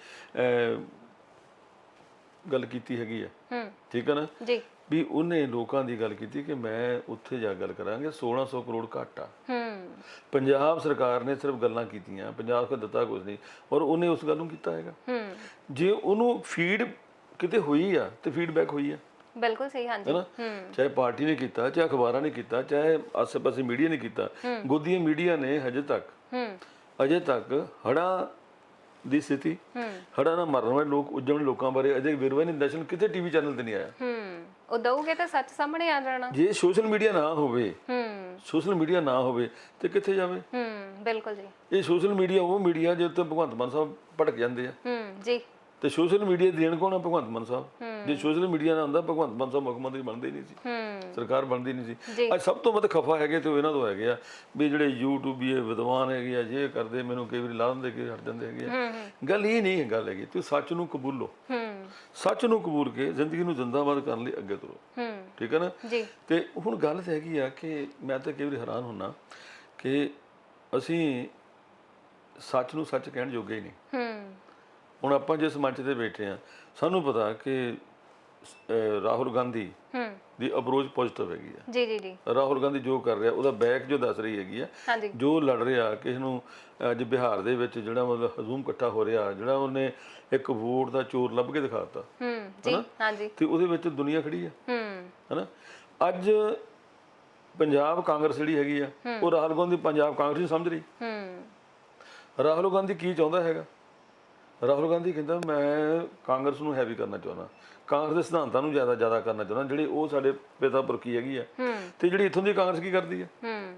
ਗੱਲ ਕੀਤੀ ਹੈਗੀ ਆ ਹੂੰ। ਠੀਕ ਹੈ ਨਾ? ਜੀ। ਵੀ ਉਹਨੇ ਲੋਕਾਂ ਦੀ ਗੱਲ ਕੀਤੀ ਕਿ ਮੈਂ ਉੱਥੇ ਜਾ ਗੱਲ ਕਰਾਂਗੇ 1600 ਕਰੋੜ ਘਾਟਾ ਹੂੰ। ਪੰਜਾਬ ਸਰਕਾਰ ਨੇ ਸਿਰਫ ਗੱਲਾਂ ਕੀਤੀਆਂ ਪੰਜਾਬ ਕੋ ਦਿੱਤਾ ਕੁਝ ਨਹੀਂ ਔਰ ਉਹਨੇ ਉਸ ਗੱਲ ਨੂੰ ਕੀਤਾ ਹੈਗਾ। ਹੂੰ। ਜੇ ਉਹਨੂੰ ਫੀਡ ਕਿਤੇ ਹੋਈ ਆ ਤੇ ਫੀਡਬੈਕ ਹੋਈ ਆ। ਬਿਲਕੁਲ ਸਹੀ ਹਾਂਜੀ। ਹੈਨਾ? ਚਾਹੇ ਪਾਰਟੀ ਨੇ ਕੀਤਾ ਚਾਹੇ ਅਖਬਾਰਾਂ ਨੇ ਕੀਤਾ ਚਾਹੇ ਆਸ-ਪਾਸੇ ਮੀਡੀਆ ਨੇ ਕੀਤਾ ਗੋਦੀਆਂ ਮੀਡੀਆ ਨੇ ਹਜੇ ਤੱਕ ਹੂੰ। ਅਜੇ ਤੱਕ ਹੜ੍ਹਾਂ ਦੀ ਸਥਿਤੀ। ਹੂੰ। ਹੜ੍ਹਾਂ ਨਾਲ ਮਰਨ ਵਾਲੇ ਲੋਕ ਉੱਜਣ ਲੋਕਾਂ ਬਾਰੇ ਅਜੇ ਵਿਰਵਾ ਨਹੀਂ ਦਰਸ਼ਨ ਕਿਤੇ ਟੀਵੀ ਚੈਨਲ ਤੇ ਨਹੀਂ ਆਇਆ? ਹੂੰ। ਉਹ ਦਊਗੇ ਤਾਂ ਸੱਚ ਸਾਹਮਣੇ ਆ ਜਾਣਾ। ਜੇ ਸੋਸ਼ਲ ਮੀਡੀਆ ਨਾ ਹੋਵੇ ਹੂੰ। ਸੋਸ਼ਲ ਮੀਡੀਆ ਨਾ ਹੋਵੇ ਤੇ ਕਿੱਥੇ ਜਾਵੇ? ਹੂੰ ਬਿਲਕੁਲ ਜੀ। ਇਹ ਸੋਸ਼ਲ ਮੀਡੀਆ ਉਹ ਮੀਡੀਆ ਤੇ ਭਗਵੰਤ ਮਾਨ ਸਾਹਿਬ ਭਟਕ ਜਾਂਦੇ ਆ। ਹੂੰ ਜੀ। ਤੇ ਸੋਸ਼ਲ ਮੀਡੀਆ ਦੇਣ ਕੌਣ ਆ? ਭਗਵੰਤ ਮਾਨ ਸਾਹਿਬ। ਜੇ ਸੋਸ਼ਲ ਮੀਡੀਆ ਨਾ ਹੁੰਦਾ ਭਗਵੰਤ ਮਾਨ ਸਾਹਿਬ ਮੁੱਖ ਮੰਤਰੀ ਬਣਦੇ ਹੀ ਨਹੀਂ ਸੀ। ਹੂੰ। ਸਰਕਾਰ ਬਣਦੀ ਨਹੀਂ। ਸੀ। ਅੱਜ ਸਭ ਤੋਂ ਵੱਧ ਖਫਾ ਹੈਗੇ ਤੇ ਇਹਨਾਂ ਤੋਂ ਹੈਗੇ ਆ ਵੀ ਜਿਹੜੇ YouTube ਇਹ ਵਿਦਵਾਨ ਹੈਗੇ ਆ ਜੇ ਕਰਦੇ ਮੈਨੂੰ ਕਈ ਵਾਰੀ ਲਾ ਦਿੰਦੇ ਕਿ ਹਟ ਜਾਂਦੇ ਹੈਗੇ ਆ। ਗੱਲ ਇਹ ਨਹੀਂ ਹੈ ਗੱਲ ਹੈਗੀ ਤੁਸੀਂ ਸੱਚ ਨੂੰ ਕਬੂਲੋ। ਹੂੰ। ਸੱਚ ਨੂੰ ਕਬੂਲ ਕੇ ਜ਼ਿੰਦਗੀ ਨੂੰ ਜ਼ਿੰਦਾਬਾਦ ਕਰਨ ਲਈ ਅੱਗੇ ਤੁਰੋ। ਹੂੰ। ਠੀਕ ਹੈ ਨਾ? ਤੇ ਹੁਣ ਗੱਲ ਹੈਗੀ ਆ ਕਿ ਮੈਂ ਤਾਂ ਕਈ ਵਾਰੀ ਹੈਰਾਨ ਹੁੰਨਾ ਕਿ ਅਸੀਂ ਸੱਚ ਨੂੰ ਸੱਚ ਕਹਿਣ ਜੋਗੇ ਹੀ ਨਹੀਂ। ਹੂੰ। ਹੁਣ ਆਪਾਂ ਜਿਸ ਮੰਚ ਤੇ ਬੈਠੇ ਆ ਸਾਨੂੰ ਪਤਾ ਕਿ ਰਾਹੁਲ ਗਾਂਧੀ ਹੂੰ। ਦੀ ਅਪਰੋਚ ਪੋਜ਼ਿਟਿਵ ਹੈਗੀ ਆ। ਜੀ ਜੀ ਜੀ। ਰਾਹੁਲ ਗਾਂਧੀ ਜੋ ਕਰ ਰਿਹਾ ਉਹਦਾ ਬੈਕ ਜੋ ਦੱਸ ਰਹੀ ਹੈਗੀ ਆ ਜੋ ਲੜ ਰਿਹਾ ਕਿਸੇ ਨੂੰ ਅੱਜ ਬਿਹਾਰ ਦੇ ਵਿੱਚ ਜਿਹੜਾ ਮਤਲਬ ਹਜ਼ੂਮ ਇਕੱਠਾ ਹੋ ਰਿਹਾ ਜਿਹੜਾ ਉਹਨੇ ਇੱਕ ਵੋਟ ਦਾ ਚੋਰ ਲੱਭ ਕੇ ਦਿਖਾਤਾ ਹੂੰ ਜੀ ਹਾਂਜੀ। ਤੇ ਉਹਦੇ ਵਿੱਚ ਦੁਨੀਆ ਖੜੀ ਆ। ਹੂੰ। ਹਨਾ? ਅੱਜ ਪੰਜਾਬ ਕਾਂਗਰਸ ਜਿਹੜੀ ਹੈਗੀ ਆ ਉਹ ਰਾਹੁਲ ਗਾਂਧੀ ਪੰਜਾਬ ਕਾਂਗਰਸ ਨੂੰ ਸਮਝ ਰਹੀ। ਹੂੰ। ਰਾਹੁਲ ਗਾਂਧੀ ਕੀ ਚਾਹੁੰਦਾ ਹੈਗਾ? ਰਾਹੁਲ ਗਾਂਧੀ ਕਹਿੰਦਾ ਮੈਂ ਕਾਂਗਰਸ ਨੂੰ ਹੈਵੀ ਕਰਨਾ ਚਾਹੁੰਦਾ। ਕਾਂਗਰਸ ਦੇ ਸਿਧਾਂਤਾਂ ਨੂੰ ਜ਼ਿਆਦਾ ਜ਼ਿਆਦਾ ਕਰਨਾ ਚਾਹੁੰਦਾ ਜਿਹੜੇ ਉਹ ਸਾਡੇ ਪਿਤਾ ਪੁਰਖੀ ਹੈਗੀ ਆ। ਹੂੰ। ਤੇ ਜਿਹੜੀ ਇੱਥੋਂ ਦੀ ਕਾਂਗਰਸ ਕੀ ਕਰਦੀ ਆ? ਹੂੰ।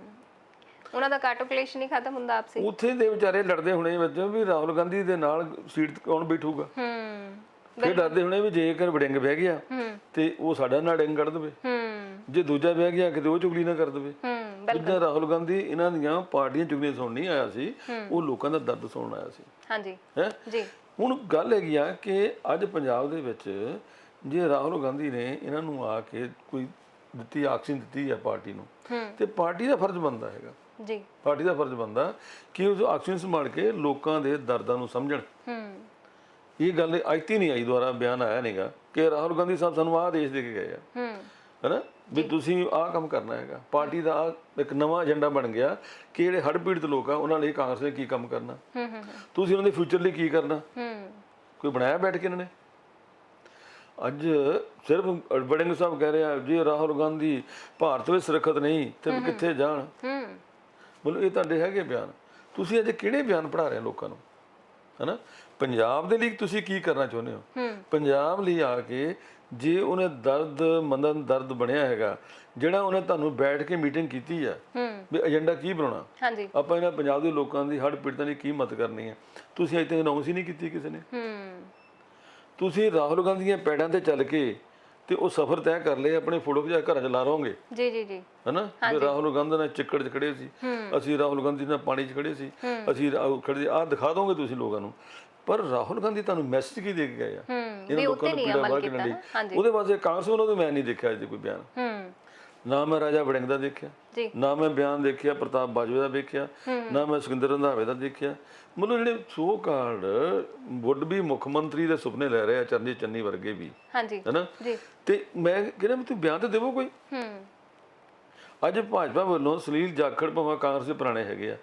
ਉਹਨਾਂ ਦਾ ਕਾਟੋ ਕਲੇਸ਼ ਨਹੀਂ ਖਤਮ ਹੁੰਦਾ ਆਪਸੇ। ਉੱਥੇ ਦੇ ਵਿਚਾਰੇ ਲੜਦੇ ਹੁਣੇ ਵਿੱਚ ਵੀ ਰਾਹੁਲ ਗਾਂਧੀ ਦੇ ਨਾਲ ਸੀਟ ਕੌਣ ਬੈਠੂਗਾ? ਹੂੰ। ਫਿਰ ਡਰਦੇ ਹੁਣੇ ਵੀ ਜੇਕਰ ਵੜਿੰਗ ਬਹਿ ਗਿਆ ਹੂੰ। ਤੇ ਉਹ ਸਾਡਾ ਨਾਲ ਡਿੰਗ ਕੱਢ ਦੇਵੇ। ਹੂੰ। ਜੇ ਦੂਜਾ ਬਹਿ ਗਿਆ ਕਿਤੇ ਉਹ ਚੁਗਲੀ ਨਾ ਕਰ ਦੇਵੇ। ਹੂੰ ਜਿੱਦਾਂ ਰਾਹੁਲ ਗਾਂਧੀ ਇਹਨਾਂ ਦੀਆਂ ਪਾਰਟੀਆਂ ਚੁਗਲੀਆਂ ਸੁਣਨ ਨਹੀਂ ਆਇਆ ਸੀ ਉਹ ਲੋਕਾਂ ਦਾ ਦਰਦ ਸੁਣਨ ਆਇਆ ਸੀ। ਹਾਂਜੀ। ਹੈ? ਜੀ। ਹੁਣ ਗੱਲ ਹੈਗੀ ਆ ਕਿ ਅੱਜ ਪੰਜਾਬ ਦੇ ਵਿੱਚ ਜੇ ਰਾਹੁਲ ਗਾਂਧੀ ਨੇ ਇਹਨਾਂ ਨੂੰ ਆ ਕੇ ਕੋਈ ਦਿੱਤੀ ਆਕਸੀਜਨ ਦਿੱਤੀ ਹੈ ਪਾਰਟੀ ਨੂੰ ਤੇ ਪਾਰਟੀ ਦਾ ਫਰਜ਼ ਬਣਦਾ ਹੈਗਾ। ਜੀ। ਪਾਰਟੀ ਦਾ ਫਰਜ਼ ਬਣਦਾ ਕਿ ਉਹ ਆਕਸੀਜਨ ਸੰਭਾਲ ਕੇ ਲੋਕਾਂ ਦੇ ਦਰਦਾਂ ਨੂੰ ਸਮਝਣ। ਹੂੰ। ਇਹ ਗੱਲ ਅੱਜ ਤੀ ਨਹੀਂ ਆਈ ਦੁਆਰਾ ਬਿਆਨ ਆਇਆ ਨਹੀਂਗਾ ਕਿ ਰਾਹੁਲ ਗਾਂਧੀ ਸਾਹਿਬ ਸਾਨੂੰ ਆਹ ਦੇਸ਼ ਦੇ ਕੇ ਗਏ ਆ। ਹੂੰ। ਹੈਨਾ? ਵੀ ਤੁਸੀਂ ਆਹ ਕੰਮ ਕਰਨਾ ਹੈਗਾ। ਪਾਰਟੀ ਦਾ ਆਹ ਇੱਕ ਨਵਾਂ ਏਜੰਡਾ ਬਣ ਗਿਆ ਕਿ ਜਿਹੜੇ ਹੜ੍ਹ ਪੀੜਤ ਲੋਕ ਆ ਉਹਨਾਂ ਲਈ ਕਾਂਗਰਸ ਨੇ ਕੀ ਕੰਮ ਕਰਨਾ? ਹੂੰ ਹੂੰ ਤੁਸੀਂ ਉਹਨਾਂ ਦੇ ਫਿਊਚਰ ਲਈ ਕੀ ਕਰਨਾ? ਹੂੰ। ਕੋਈ ਬਣਾਇਆ ਬੈਠ ਕੇ ਇਹਨਾਂ ਨੇ? ਅੱਜ ਸਿਰਫ ਵੜਿੰਗ ਸਾਹਿਬ ਕਹਿ ਰਿਹਾ ਜੀ ਰਾਹੁਲ ਗਾਂਧੀ ਭਾਰਤ ਵਿੱਚ ਸੁਰੱਖਿਅਤ ਨਹੀਂ ਤੇ ਕਿੱਥੇ ਜਾਣ? ਹੂੰ। ਮਤਲਬ ਇਹ ਤੁਹਾਡੇ ਹੈਗੇ ਬਿਆਨ। ਤੁਸੀਂ ਅੱਜ ਕਿਹੜੇ ਬਿਆਨ ਪੜਾ ਰਹੇ ਲੋਕਾਂ ਨੂੰ? ਹੈਨਾ? ਪੰਜਾਬ ਦੇ ਲਈ ਤੁਸੀਂ ਕੀ ਕਰਨਾ ਚਾਹੁੰਦੇ ਹੋ? ਪੰਜਾਬ ਲਈ ਆ ਕੇ ਜੇ ਉਹਨੇ ਦਰਦ ਮੰਦਨ ਦਰਦ ਬਣਿਆ ਹੈਗਾ ਜਿਹੜਾ ਉਹਨੇ ਤੁਹਾਨੂੰ ਬੈਠ ਕੇ ਮੀਟਿੰਗ ਕੀਤੀ ਆ ਵੀ ਏਜੰਡਾ ਕੀ ਬਣਾਉਣਾ? ਹਾਂਜੀ। ਆਪਾਂ ਇਹਨਾਂ ਪੰਜਾਬ ਦੇ ਲੋਕਾਂ ਦੀ ਹੜ੍ਹ ਪੀੜਤਾਂ ਦੀ ਕੀ ਮਦਦ ਕਰਨੀ ਹੈ ਤੁਸੀਂ ਅਜੇ ਤੱਕ ਅਨਾਉਂਸ ਹੀ ਨਹੀਂ ਕੀਤੀ ਕਿਸੇ ਨੇ। ਹੂੰ। ਤੁਸੀਂ ਰਾਹੁਲ ਗਾਂਧੀ ਦੀਆਂ ਪੈੜਾਂ ਤੇ ਚੱਲ ਕੇ ਤੇ ਉਹ ਸਫ਼ਰ ਤੈਅ ਕਰ ਲਏ ਆਪਣੇ ਫੋਟੋ ਖਿਚਾ ਘਰਾਂ 'ਚ ਲਾ ਰਹੋਗੇ ਜੀ ਜੀ ਜੀ। ਹਨਾ? ਵੀ ਰਾਹੁਲ ਗਾਂਧੀ ਨਾਲ ਚਿੱਕੜ 'ਚ ਖੜੇ ਸੀ। ਅਸੀਂ ਰਾਹੁਲ ਗਾਂਧੀ ਨਾਲ ਪਾਣੀ 'ਚ ਖੜੇ ਸੀ। ਅਸੀਂ ਖੜੇ ਆਹ ਦਿਖਾ ਦੋਗੇ ਤੁਸੀਂ ਲੋਕਾਂ ਨੂੰ? ਪਰ ਰਾਹੁਲ ਗਾਂਧੀ ਤੁਹਾਨੂੰ ਮੈਸੇਜ ਕੀ ਦੇ ਕੇ ਗਏ ਆ? ਇਹਨਾਂ ਲੋਕਾਂ ਨੂੰ ਪੀੜਾ ਬਾਹਰ ਕੱਢਣ ਲਈ। ਉਹਦੇ ਵਾਸਤੇ ਕਾਂਗਰਸ ਵੱਲੋਂ ਤਾਂ ਮੈਂ ਨਹੀਂ ਦੇਖਿਆ ਅਜੇ ਕੋਈ ਬਿਆਨ। ਹੂੰ। ਨਾ ਮੈਂ ਰਾਜਾ ਵੜਿੰਗ ਦਾ ਦੇਖਿਆ ਜੀ। ਨਾ ਮੈਂ ਬਿਆਨ ਦੇਖਿਆ ਪ੍ਰਤਾਪ ਬਾਜਵੇ ਦਾ ਦੇਖਿਆ ਨਾ ਮੈਂ ਸੁਖਿੰਦਰ ਰੰਧਾਵੇ ਦਾ ਦੇਖਿਆ। ਮਤਲਬ ਜਿਹੜੇ ਸੋ ਕਾਲਡ ਵੁੱਡ ਵੀ ਮੁੱਖ ਮੰਤਰੀ ਦੇ ਸੁਪਨੇ ਲੈ ਰਹੇ ਆ ਚਰਨਜੀਤ ਚੰਨੀ ਵਰਗੇ ਵੀ। ਹਾਂਜੀ ਹੈਨਾ? ਜੀ। ਤੇ ਮੈਂ ਕਹਿੰਦਾ ਵੀ ਤੂੰ ਬਿਆਨ ਤੇ ਦੇਵੋ ਕੋਈ? ਹੂੰ। ਅੱਜ ਭਾਜਪਾ ਵੱਲੋਂ ਸੁਨੀਲ ਜਾਖੜ ਭਾਵੇਂ ਕਾਂਗਰਸ ਦੇ ਪੁਰਾਣੇ ਹੈਗੇ ਆ।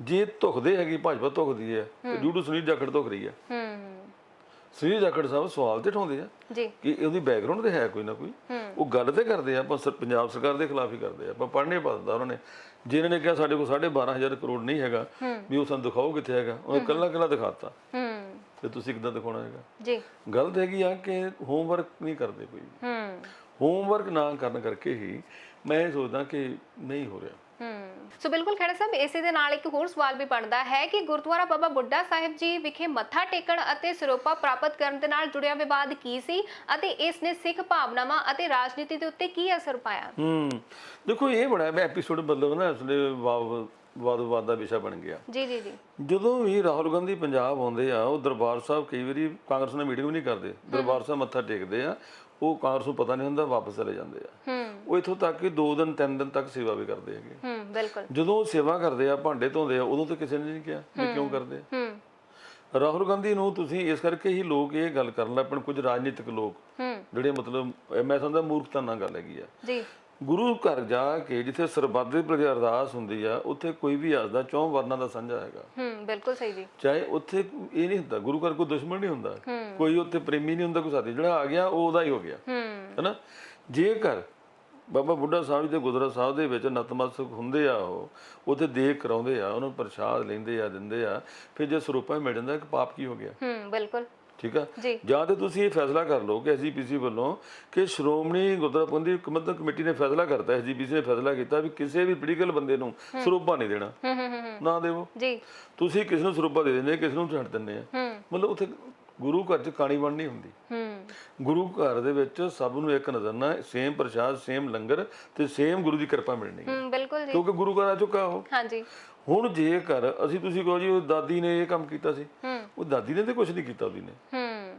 ਜੇ ਧੁਖਦੇ ਹੈਗੀ ਭਾਜਪਾ ਧੁਖਦੀ ਹੈ ਤੇ ਜੂਡੂ ਸੁਨੀਲ ਜਾਖੜ ਧੁਖ ਰਹੀ ਹੈ ਹੂੰ। ਸੁਨੀਲ ਜਾਖੜ ਸਾਹਿਬ ਸਵਾਲ ਤੇ ਉਠਾਉਂਦੇ ਆ ਜੀ। ਕਿ ਉਹਦੀ ਬੈਕਗ੍ਰਾਉਂਡ ਤੇ ਹੈ ਕੋਈ ਨਾ ਕੋਈ। ਉਹ ਗੱਲ ਤੇ ਕਰਦੇ ਆ ਆਪਾਂ ਸਰ- ਪੰਜਾਬ ਸਰਕਾਰ ਦੇ ਖਿਲਾਫ ਹੀ ਕਰਦੇ ਆ। ਆਪਾਂ ਪੜ੍ਹਨੇ ਪੜਦਾ ਉਹਨਾਂ ਨੇ। ਜੇ ਇਹਨਾਂ ਨੇ ਕਿਹਾ ਸਾਡੇ ਕੋਲ 12500 ਕਰੋੜ ਨਹੀਂ ਹੈਗਾ ਵੀ ਉਹ ਸਾਨੂੰ ਦਿਖਾਓ ਕਿੱਥੇ ਹੈਗਾ। ਉਹਨੇ ਕੱਲਾ ਕੱਲਾ ਦਿਖਾਤਾ। ਹੂੰ। ਤੇ ਤੁਸੀਂ ਕਿੱਦਾਂ ਦਿਖਾਉਣਾ ਹੈਗਾ? ਜੀ। ਗਲਤ ਹੈਗੀ ਆ ਕਿ ਹੋਮਵਰਕ ਨਹੀਂ ਕਰਦੇ ਕੋਈ ਹੂੰ। ਹੋਮਵਰਕ ਨਾ ਕਰਨ ਕਰਕੇ ਹੀ ਮੈਂ ਸੋਚਦਾ ਕਿ ਨਹੀਂ ਹੋ ਰਿਹਾ। ਹਮ ਸੋ ਬਿਲਕੁਲ ਖੜਾ ਸਾਹਿਬ ਇਸੇ ਦੇ ਨਾਲ ਇੱਕ ਹੋਰ ਸਵਾਲ ਵੀ ਬਣਦਾ ਹੈ ਕਿ ਗੁਰਦੁਆਰਾ ਬਾਬਾ ਬੁੱਢਾ ਸਾਹਿਬ ਜੀ ਵਿਖੇ ਮੱਥਾ ਟੇਕਣ ਅਤੇ ਸਰੋਪਾ ਪ੍ਰਾਪਤ ਕਰਨ ਦੇ ਨਾਲ ਜੁੜਿਆ ਵਿਵਾਦ ਕੀ ਸੀ ਅਤੇ ਇਸ ਨੇ ਸਿੱਖ ਭਾਵਨਾਵਾਂ ਅਤੇ ਰਾਜਨੀਤੀ ਦੇ ਉੱਤੇ ਕੀ ਅਸਰ ਪਾਇਆ? ਹੂੰ ਦੇਖੋ ਇਹ ਬੜਾ ਐਪੀਸੋਡ ਮਤਲਬ ਨਾ ਵਾਦ ਵਾਦ ਵਿਵਾਦ ਦਾ ਵਿਸ਼ਾ ਬਣ ਗਿਆ। ਜੀ ਜੀ ਜੀ। ਜਦੋਂ ਵੀ ਰਾਹੁਲ ਗਾਂਧੀ ਪੰਜਾਬ ਆਉਂਦੇ ਆ ਉਹ ਦਰਬਾਰ ਸਾਹਿਬ ਕਈ ਵਾਰੀ ਕਾਂਗਰਸ ਨਾਲ ਮੀਟਿੰਗ ਵੀ ਨਹੀਂ ਕਰਦੇ ਦਰਬਾਰ ਸਾਹਿਬ ਮੱਥਾ ਟੇਕਦੇ ਆ ਉਹ ਕਾਂਗਰਸ ਨੂੰ ਪਤਾ ਨਹੀਂ ਹੁੰਦਾ ਵਾਪਸ ਚਲੇ ਜਾਂਦੇ ਆ। ਹੂੰ। ਉਹ ਇਥੋਂ ਤੱਕ ਕਿ 2 ਦਿਨ 3 ਦਿਨ ਤੱਕ ਸੇਵਾ ਵੀ ਕਰਦੇ ਹੈਗੇ। ਹੂੰ ਬਿਲਕੁਲ। ਜਦੋਂ ਉਹ ਸੇਵਾ ਕਰਦੇ ਆ ਭਾਂਡੇ ਧੋਂਦੇ ਆ ਉਦੋਂ ਤਾਂ ਕਿਸੇ ਨੇ ਨਹੀਂ ਕਿਹਾ ਵੀ ਕਿਉਂ ਕਰਦੇ। ਹੂੰ। ਰਾਹੁਲ ਗਾਂਧੀ ਨੂੰ ਤੁਸੀਂ ਇਸ ਕਰਕੇ ਹੀ ਲੋਕ ਇਹ ਗੱਲ ਕਰਨ ਲੱਗ ਪਣ ਕੁਝ ਰਾਜਨੀਤਿਕ ਲੋਕ ਹੂੰ। ਜਿਹੜੇ ਮਤਲਬ ਮੈਂ ਸਮਝਦਾ ਮੂਰਖਤਾ ਨਾਲ ਗੱਲ ਹੈਗੀ ਆ। ਜੀ। ਗੁਰੂ ਘਰ ਜਾ ਕੇ ਜਿੱਥੇ ਸਰਬੱਤ ਦੇ ਪ੍ਰਤੀ ਅਰਦਾਸ ਹੁੰਦੀ ਆ ਉੱਥੇ ਕੋਈ ਵੀ ਆਸਦਾ ਚੌਂ ਵਰਨਾਂ ਦਾ ਸਾਂਝਾ ਹੈਗਾ। ਹੂੰ ਬਿਲਕੁਲ ਸਹੀ ਜੀ। ਚਾਹੇ ਉੱਥੇ ਇਹ ਨਹੀਂ ਹੁੰਦਾ ਗੁਰੂ ਘਰ ਕੋਈ ਦੁਸ਼ਮਣ ਨਹੀਂ ਹੁੰਦਾ। ਕੋਈ ਉੱਥੇ ਪ੍ਰੇਮੀ ਨਹੀਂ ਹੁੰਦਾ ਕੋਈ ਸਾਥੀ। ਜਿਹੜਾ ਆ ਗਿਆ ਉਹ ਉਹਦਾ ਹੀ ਹੋ ਗਿਆ। ਹੂੰ। ਹੈਨਾ? ਜੇਕਰ ਬਾਬਾ ਬੁੱਢਾ ਸਾਹਿਬ ਜੀ ਦੇ ਗੁਰਦੁਆਰਾ ਸਾਹਿਬ ਦੇ ਵਿੱਚ ਨਤਮਸਤਕ ਹੁੰਦੇ ਆ ਉਹ ਉੱਥੇ ਦੇਖ ਕਰਾਉਂਦੇ ਆ ਉਹਨੂੰ ਪ੍ਰਸ਼ਾਦ ਲੈਂਦੇ ਆ ਦਿੰਦੇ ਆ ਫਿਰ ਜੇ ਸਰੂਪਾ ਮਿਲ ਜਾਂਦਾ ਕਿ ਪਾਪ ਕੀ ਹੋ ਗਿਆ? ਹੂੰ ਬਿਲਕੁਲ। ਠੀਕ ਆ? ਜੀ। ਤੇ ਤੁਸੀਂ ਇਹ ਫੈਸਲਾ ਕਰ ਲਓ ਕਿ ਐਸਜੀਪੀਸੀ ਵੱਲੋਂ ਕਿ ਸ਼੍ਰੋਮਣੀ ਗੁਰਦੁਆਰਾ ਪ੍ਰਬੰਧਕ ਕਮੇਟੀ ਕਮੇਟੀ ਨੇ ਫੈਸਲਾ ਕਰਤਾ ਐਸਜੀਪੀਸੀ ਨੇ ਫੈਸਲਾ ਕੀਤਾ ਵੀ ਕਿਸੇ ਵੀ ਪੋਲੀਟੀਕਲ ਬੰਦੇ ਨੂੰ ਸਰੂਪਾ ਨਹੀਂ ਦੇਣਾ। ਨਾ ਦੇਵੋ। ਜੀ। ਤੁਸੀਂ ਕਿਸ ਨੂੰ ਸਰੂਪਾ ਦੇ ਦਿੰਦੇ ਕਿਸ ਨੂੰ ਛੱਡ ਦਿੰਦੇ ਆ। ਮਤਲਬ ਉੱਥੇ ਗੁਰੂ ਘਰ 'ਚ ਕਾਣੀ ਬਣ ਨਹੀਂ ਹੁੰਦੀ ਗੁਰੂ ਘਰ ਦੇ ਵਿੱਚ ਸਭ ਨੂੰ ਇੱਕ ਨਜ਼ਰ ਨਾਲ ਸੇਮ ਪ੍ਰਸ਼ਾਦ ਸੇਮ ਲੰਗਰ ਤੇ ਸੇਮ ਗੁਰੂ ਦੀ ਕਿਰਪਾ ਮਿਲਣੀ ਹੂੰ। ਬਿਲਕੁਲ ਜੀ। ਕਿਉਂਕਿ ਗੁਰੂ ਘਰ ਆ ਚੁੱਕਾ ਉਹ? ਹਾਂਜੀ। ਹੁਣ ਜੇਕਰ ਅਸੀਂ ਤੁਸੀਂ ਕਹੋ ਜੀ ਉਹ ਦਾਦੀ ਨੇ ਇਹ ਕੰਮ ਕੀਤਾ ਸੀ ਉਹ ਦਾਦੀ ਨੇ ਤੇ ਕੁਝ ਨਹੀਂ ਕੀਤਾ ਉਹਦੀ ਨੇ। ਹੂੰ।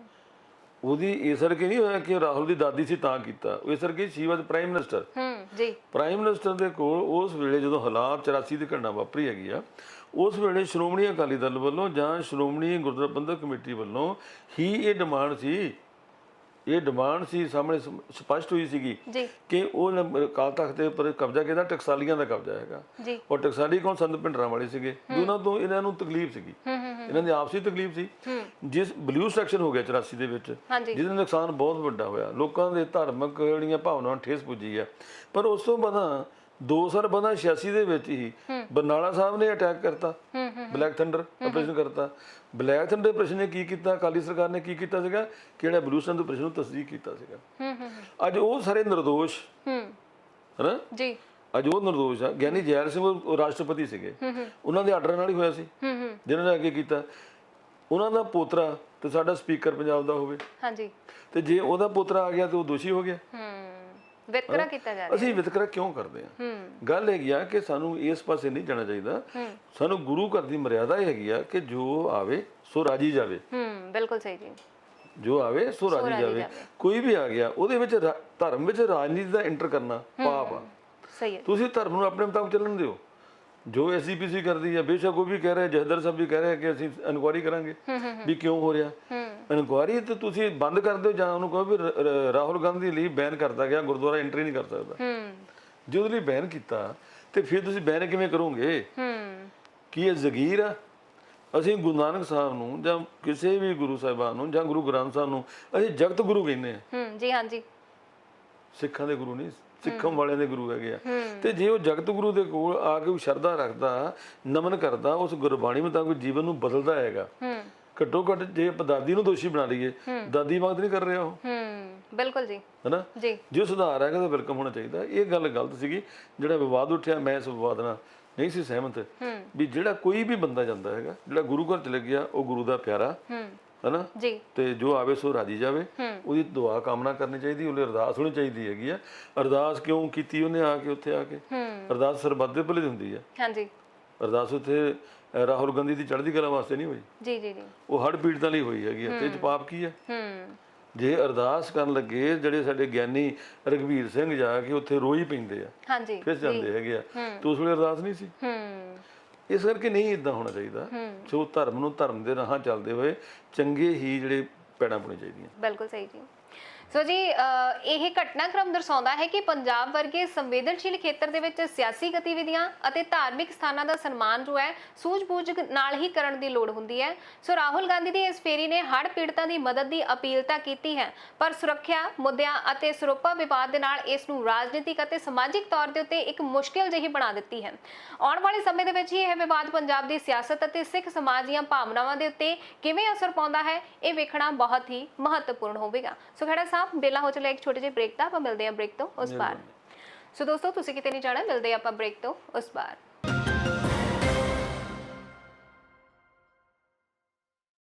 ਉਹਦੀ ਇਸ ਕਰਕੇ ਨਹੀਂ ਹੋਇਆ ਕਿ ਰਾਹੁਲ ਦੀ ਦਾਦੀ ਸੀ ਤਾਂ ਕੀਤਾ ਉਹ ਇਸ ਕਰਕੇ ਸ਼ੀ ਵਾਸ ਪ੍ਰਾਈਮ ਮਿਨਿਸਟਰ ਹੂੰ ਜੀ। ਪ੍ਰਾਈਮ ਮਿਨਿਸਟਰ ਦੇ ਕੋਲ ਉਸ ਵੇਲੇ ਜਦੋਂ ਹਾਲਾਤ 84 ਦੀ ਘਟਨਾ ਵਾਪਰੀ ਹੈਗੀ ਆ ਉਸ ਵੇਲੇ ਸ਼੍ਰੋਮਣੀ ਅਕਾਲੀ ਦਲ ਵੱਲੋਂ ਜਾਂ ਸ਼੍ਰੋਮਣੀ ਗੁਰਦੁਆਰਾ ਪ੍ਰਬੰਧਕ ਕਮੇਟੀ ਵੱਲੋਂ ਹੀ ਇਹ ਡਿਮਾਂਡ ਸੀ ਇਹ ਡਿਮਾਂਡ ਸੀ ਸਾਹਮਣੇ ਸਪਸ਼ਟ ਹੋਈ ਸੀਗੀ ਕਿ ਉਹ ਅਕਾਲ ਤਖਤ ਦੇ ਉੱਪਰ ਕਬਜ਼ਾ ਕਿਹਦਾ ਟਕਸਾਲੀਆਂ ਦਾ ਕਬਜ਼ਾ ਹੈਗਾ। ਔਰ ਟਕਸਾਲੀ ਕੌਣ? ਸੰਤ ਭਿੰਡਰਾਂ ਵਾਲੇ ਸੀਗੇ। ਦੋਨਾਂ ਤੋਂ ਇਹਨਾਂ ਨੂੰ ਤਕਲੀਫ ਸੀਗੀ। ਇਹਨਾਂ ਦੀ ਆਪਸੀ ਤਕਲੀਫ ਸੀ। ਜਿਸ ਬਲੂ ਸੈਕਸ਼ਨ ਹੋ ਗਿਆ 84 ਦੇ ਵਿੱਚ ਜਿਹਦੇ ਨਾਲ ਨੁਕਸਾਨ ਬਹੁਤ ਵੱਡਾ ਹੋਇਆ। ਲੋਕਾਂ ਦੇ ਧਾਰਮਿਕ ਜਿਹੜੀਆਂ ਭਾਵਨਾਵਾਂ ਠੇਸ ਪੁੱਜੀ ਆ। ਪਰ ਉਸ ਤੋਂ ਬਾਅਦ ਦੋ ਸਾਲ ਬਾਅਦ 86 ਦੇ ਵਿੱਚ ਹੀ ਬਰਨਾਲਾ ਸਾਹਿਬ ਨੇ ਅਟੈਕ ਕਰਤਾ। ਬਲੈਕ ਥੰਡਰ ਆਪਰੇਸ਼ਨ ਕਰਤਾ। ਬਲੈਕ ਥੰਡਰ ਆਪਰੇਸ਼ਨ ਨੇ ਕੀ ਕੀਤਾ? ਅਕਾਲੀ ਸਰਕਾਰ ਨੇ ਕੀ ਕੀਤਾ ਸੀਗਾ? ਕਿਹੜਾ ਬਲੂ ਸਟੈਂਡ ਆਪਰੇਸ਼ਨ ਨੂੰ ਤਸਦੀਕ ਕੀਤਾ ਸੀਗਾ। ਅੱਜ ਉਹ ਸਾਰੇ ਨਿਰਦੋਸ਼। ਹੂੰ। ਹਨਾ? ਜੀ। ਅੱਜ ਉਹ ਨਿਰਦੋਸ਼ ਆ। ਗਿਆਨੀ ਜੈਲ ਸਿੰਘ ਉਹ ਰਾਸ਼ਟਰਪਤੀ ਸੀਗੇ। ਉਹਨਾਂ ਦੇ ਆਰਡਰ ਨਾਲ ਹੀ ਹੋਇਆ ਸੀ। ਜਿਨ੍ਹਾਂ ਨੇ ਅੱਗੇ ਕੀਤਾ। ਉਹਨਾਂ ਦਾ ਪੋਤਰਾ ਤੇ ਸਾਡਾ ਸਪੀਕਰ ਪੰਜਾਬ ਦਾ ਹੋਵੇ। ਹਾਂਜੀ। ਤੇ ਜੇ ਉਹਦਾ ਪੋਤਰਾ ਆ ਗਿਆ ਤੇ ਉਹ ਦੋਸ਼ੀ ਹੋ ਗਿਆ। ਵਿਤਕਰਾ ਕੀਤਾ ਜਾ ਰਿਹਾ ਅਸੀਂ ਵਿਤਕਰਾ ਕਿਉਂ ਕਰਦੇ ਹਾਂ? ਗੱਲ ਹੈਗੀ ਆ ਕਿ ਸਾਨੂੰ ਇਸ ਪਾਸੇ ਨਹੀਂ ਜਾਣਾ ਚਾਹੀਦਾ। ਸਾਨੂੰ ਗੁਰੂ ਘਰ ਦੀ ਮਰਿਆਦਾ ਇਹ ਹੈਗੀ ਆ ਕਿ ਜੋ ਆਵੇ ਸੋ ਰਾਜੀ ਜਾਵੇ। ਹੂੰ ਬਿਲਕੁਲ ਸਹੀ ਜੀ। ਜੋ ਆਵੇ ਸੋ ਰਾਜੀ ਜਾਵੇ। ਕੋਈ ਵੀ ਆ ਗਿਆ ਉਹਦੇ ਵਿੱਚ ਧਰਮ ਵਿੱਚ ਰਾਜਨੀਤੀ ਦਾ ਐਂਟਰ ਕਰਨਾ ਪਾਪ ਆ। ਸਹੀ ਹੈ। ਤੁਸੀਂ ਧਰਮ ਨੂੰ ਆਪਣੇ ਮੁਤਾਬਕ ਚੱਲਣ ਦਿਓ। ਜੋ ਐਸਜੀਪੀਸੀ ਕਰਦੀ ਹੈ ਬੇਸ਼ੱਕ ਉਹ ਵੀ ਕਹਿ ਰਿਹਾ ਜਹਦਰ ਸਾਹਿਬ ਵੀ ਕਹਿ ਰਿਹਾ ਕਿ ਅਸੀਂ ਇਨਕੁਆਰੀ ਕਰਾਂਗੇ ਵੀ ਕਿਉਂ ਹੋ ਰਿਹਾ। ਇਨਕੁਆਰੀ ਤੇ ਤੁਸੀਂ ਬੰਦ ਕਰ ਦਿਓ ਜਾਂ ਉਹਨੂੰ ਕਹੋ ਵੀ ਰਾਹੁਲ ਗਾਂਧੀ ਲਈ ਬੈਨ ਕਰਤਾ ਗਿਆ ਗੁਰਦੁਆਰਾ ਐਂਟਰੀ ਨਹੀਂ ਕਰ ਸਕਦਾ। ਹੂੰ। ਜੇ ਉਹਦੇ ਲਈ ਬੈਨ ਕੀਤਾ ਤੇ ਫਿਰ ਤੁਸੀਂ ਬੈਨ ਕਿਵੇਂ ਕਰੋਗੇ? ਹੂੰ। ਕੀ ਇਹ ਜ਼ਗੀਰ ਆ? ਅਸੀਂ ਗੁਰੂ ਨਾਨਕ ਸਾਹਿਬ ਨੂੰ ਜਾਂ ਕਿਸੇ ਵੀ ਗੁਰੂ ਸਾਹਿਬਾਨ ਨੂੰ ਜਾਂ ਗੁਰੂ ਗ੍ਰੰਥ ਸਾਹਿਬ ਨੂੰ ਅਸੀਂ ਜਗਤ ਗੁਰੂ ਕਹਿੰਦੇ ਆ। ਹੂੰ ਜੀ ਹਾਂਜੀ ਸਿੱਖਾਂ ਦੇ ਗੁਰੂ ਨਹੀਂ। ਸਿੱਖਾਂ ਵਾਲਿਆਂ ਦੇ ਗੁਰੂ ਹੈਗੇ ਆ। ਤੇ ਜੇ ਉਹ ਜਗਤ ਗੁਰੂ ਦੇ ਕੋਲ ਆ ਕੇ ਉਹ ਸ਼ਰਧਾ ਰੱਖਦਾ ਨਮਨ ਕਰਦਾ ਉਸ ਗੁਰਬਾਣੀ ਮੁਤਾਬਕ ਜੀਵਨ ਨੂੰ ਬਦਲਦਾ ਹੈਗਾ। ਘੱਟੋ ਘੱਟ ਜੇ ਆਪਾਂ ਦਾਦੀ ਨੂੰ ਦੋਸ਼ੀ ਬਣਾ ਲਈਏ ਦਾਦੀ ਵਾਂਗ ਨਹੀਂ ਕਰ ਰਿਹਾ ਉਹ। ਬਿਲਕੁਲ ਜੀ। ਹੈਨਾ? ਜੀ। ਜੇ ਸੁਧਾਰ ਹੈਗਾ ਤਾਂ ਵੈਲਕਮ ਹੋਣਾ ਚਾਹੀਦਾ। ਇਹ ਗੱਲ ਗਲਤ ਸੀਗੀ। ਜਿਹੜਾ ਵਿਵਾਦ ਉੱਠਿਆ ਮੈਂ ਇਸ ਵਿਵਾਦ ਨਾਲ ਨਹੀਂ ਸੀ ਸਹਿਮਤ। ਵੀ ਜਿਹੜਾ ਕੋਈ ਵੀ ਬੰਦਾ ਜਾਂਦਾ ਹੈਗਾ ਜਿਹੜਾ ਗੁਰੂ ਘਰ ਚਲੇ ਗਿਆ ਉਹ ਗੁਰੂ ਦਾ ਪਿਆਰਾ। ਹੈਨਾ? ਜੀ। ਤੇ ਜੋ ਆਵੇ ਸੋ ਰਾਜੀ ਜਾਵੇ। ਉਹਦੀ ਦੁਆ ਕਾਮਨਾ ਕਰਨੀ ਚਾਹੀਦੀ ਉਹਲੇ ਅਰਦਾਸ ਹੋਣੀ ਚਾਹੀਦੀ ਹੈਗੀ ਆ। ਅਰਦਾਸ ਕਿਉਂ ਕੀਤੀ ਉਹਨੇ ਆ ਕੇ ਉੱਥੇ ਆ ਕੇ? ਅਰਦਾਸ ਸਰਬੱਤ ਦੇ ਭਲੇ ਦੀ ਹੁੰਦੀ ਆ। ਹਾਂਜੀ। ਅਰਦਾਸ ਉੱਥੇ ਰਾਹੁਲ ਗਾਂਧੀ ਦੀ ਚੜ੍ਹਦੀ ਕਲਾ ਵਾਸਤੇ ਨਹੀਂ ਹੋਈ। ਜੀ ਜੀ ਜੀ। ਉਹ ਹੜ ਪੀੜਤਾਂ ਲਈ ਹੋਈ ਹੈਗੀ ਆ। ਤੇ ਪਾਪ ਕੀ ਆ? ਹੂੰ। ਜੇ ਅਰਦਾਸ ਕਰਨ ਲੱਗੇ ਜਿਹੜੇ ਸਾਡੇ ਗਿਆਨੀ ਰਘਵੀਰ ਸਿੰਘ ਜਾ ਕੇ ਉੱਥੇ ਰੋਈ ਪੈਂਦੇ ਆ ਹਾਂਜੀ। ਫਿਰ ਜਾਂਦੇ ਹੈਗੇ ਆ। ਤੇ ਉਸ ਵੇਲੇ ਅਰਦਾਸ ਨਹੀਂ ਸੀ? ਹੂੰ। ਇਸ ਕਰਕੇ ਨਹੀਂ ਇਦਾਂ ਹੋਣਾ ਚਾਹੀਦਾ। ਸੋ ਧਰਮ ਨੂੰ ਧਰਮ ਦੇ ਰਾਹਾਂ ਚੱਲਦੇ ਹੋਏ ਚੰਗੇ ਹੀ ਜਿਹੜੇ ਪੈੜਾਂ ਪਾਉਣੀ ਚਾਹੀਦੀਆਂ। ਬਿਲਕੁਲ ਸਹੀ ਜੀ। ਸੋ ਜੀ ਇਹ ਘਟਨਾਕ੍ਰਮ ਦਰਸਾਉਂਦਾ ਹੈ ਕਿ ਪੰਜਾਬ ਵਰਗੇ ਸੰਵੇਦਨਸ਼ੀਲ ਖੇਤਰ ਦੇ ਵਿੱਚ ਸਿਆਸੀ ਗਤੀਵਿਧੀਆਂ ਅਤੇ ਧਾਰਮਿਕ ਸਥਾਨਾਂ ਦਾ ਸਨਮਾਨ ਜੋ ਹੈ, ਸੂਝ-ਬੂਝ ਨਾਲ ਹੀ ਕਰਨ ਦੀ ਲੋੜ ਹੁੰਦੀ ਹੈ। ਸੋ ਰਾਹੁਲ ਗਾਂਧੀ ਦੀ ਇਸ ਫੇਰੀ ਨੇ ਹੜ੍ਹ ਪੀੜਤਾਂ ਦੀ ਮਦਦ ਦੀ ਅਪੀਲ ਤਾਂ ਕੀਤੀ ਹੈ, ਪਰ ਸੁਰੱਖਿਆ ਮੁੱਦਿਆਂ ਅਤੇ ਸਰੋਪਾ ਵਿਵਾਦ ਦੇ ਨਾਲ ਇਸ ਨੂੰ ਰਾਜਨੀਤਿਕ ਅਤੇ ਸਮਾਜਿਕ ਤੌਰ ਦੇ ਉੱਤੇ ਇੱਕ ਮੁਸ਼ਕਿਲ ਜਿਹੀ ਬਣਾ ਦਿੱਤੀ ਹੈ। ਆਉਣ ਵਾਲੇ ਸਮੇਂ ਦੇ ਵਿੱਚ ਹੀ ਇਹ ਵਿਵਾਦ ਪੰਜਾਬ ਦੀ ਸਿਆਸਤ ਅਤੇ ਸਿੱਖ ਸਮਾਜ ਦੀਆਂ ਭਾਵਨਾਵਾਂ ਦੇ ਉੱਤੇ ਕਿਵੇਂ ਅਸਰ ਪਾਉਂਦਾ ਹੈ, ਇਹ ਵੇਖਣਾ ਬਹੁਤ ਹੀ ਮਹੱਤਵਪੂਰਨ ਹੋਵੇਗਾ। ਸੋ ਖੜਾ ਸਾਹਿਬ ਬੇਲਾ ਹੋ ਚਲਾ ਇੱਕ ਛੋਟੇ ਜਿਹੇ ਬ੍ਰੇਕ ਦਾ ਆਪਾਂ ਮਿਲਦੇ ਹਾਂ ਬ੍ਰੇਕ ਤੋਂ ਉਸ ਬਾਅਦ। ਸੋ ਦੋਸਤੋ ਤੁਸੀਂ ਕਿਤੇ ਨਹੀਂ ਜਾਣਾ ਮਿਲਦੇ ਹਾਂ ਆਪਾਂ ਬ੍ਰੇਕ ਤੋਂ ਉਸ ਬਾਅਦ।